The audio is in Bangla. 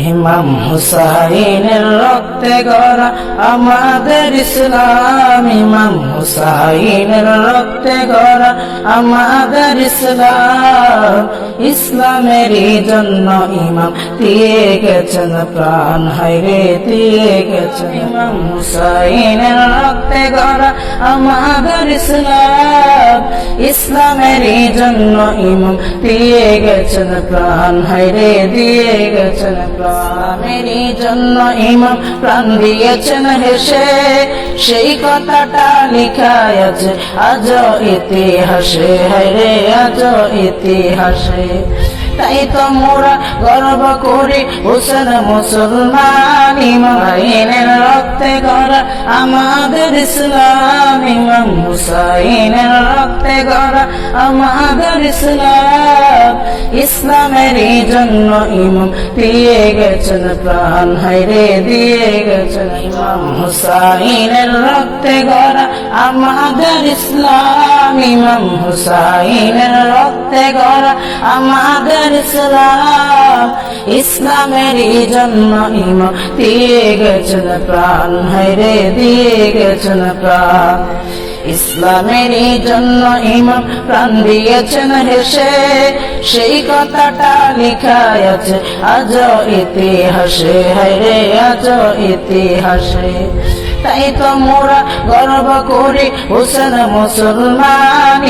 ইমাম হুসাইনের রক্তে গড়া আমাদের ইসলাম হুসাইনের রক্তে গড়া আমাদের ইসলাম। ইসলামেরই জন্য ইমাম। দিয়ে গেছেন প্রাণ। হাইরে দিয়ে গেছেন হুসাইনের রক্তে গড়া আমাদের ইসলাম। ইসলামেরই জন্য ইমাম। দিয়ে গেছেন প্রাণ। হাইরে দিয়ে গেছেন প্রাণেরই জন্য ইমাম। প্রাণ দিয়েছেন হেসে। সেই কথাটা লিখায় আজ ইতিহাসে হাইরে আজ ইতিহাসে। তাই তো মোরা গর্ব করি, হোসেন মুসলমান ইমাইনের রক্তে গড়া আমাদের ইসলাম, ইমাম হুসাইনের রক্তে গড়া আমাদের ইসলাম। ইসলামেরই জন্য ইমাম দিয়ে গেছেন প্রাণ হাইরে দিয়ে গেছেন ইমাম হুসাইনের রক্তে গড়া আমাদের ইসলাম। ইমাম হুসাইনের রক্তে গড়া আমাদের ইসলাম। ইসলামেরই জন্য ইমাম দিয়ে গেছেন প্রাণ হাইরে দিয়ে গেছেন প্রাণ। ইসলামেরই জন্য ইমাম প্রাণ দিয়েছেন হেসে। সেই কথাটা লিখা আছে, আজ ইতিহাসে। হরে আজ ইতিহাসে। তাই তো মোরা গর্ব করি, হোসেন মুসলমান